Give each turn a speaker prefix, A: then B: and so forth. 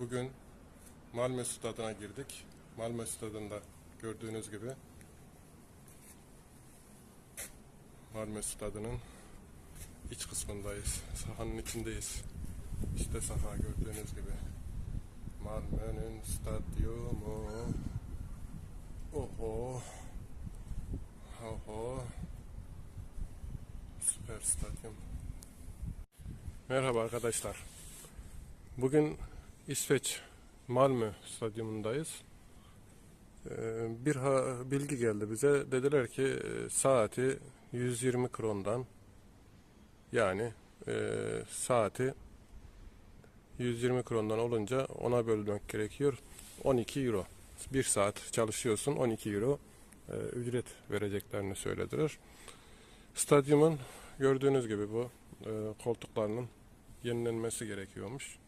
A: Bugün Malmö stadına girdik. Malmö stadında gördüğünüz gibi Malmö stadının iç kısmındayız. Sahanın içindeyiz. İşte saha gördüğünüz gibi. Malmö'nün stadyumu. Oho. Oho. Süper stadyum. Merhaba arkadaşlar. Bugün İsveç Malmö stadyumundayız. Ee, Bir bilgi geldi bize. Dediler ki e, saati 120 krondan yani e, saati 120 krondan olunca ona bölmek gerekiyor. 12 euro. Bir saat çalışıyorsun 12 euro e, ücret vereceklerini söylediler. Stadyumun gördüğünüz gibi bu koltuklarının yenilenmesi gerekiyormuş.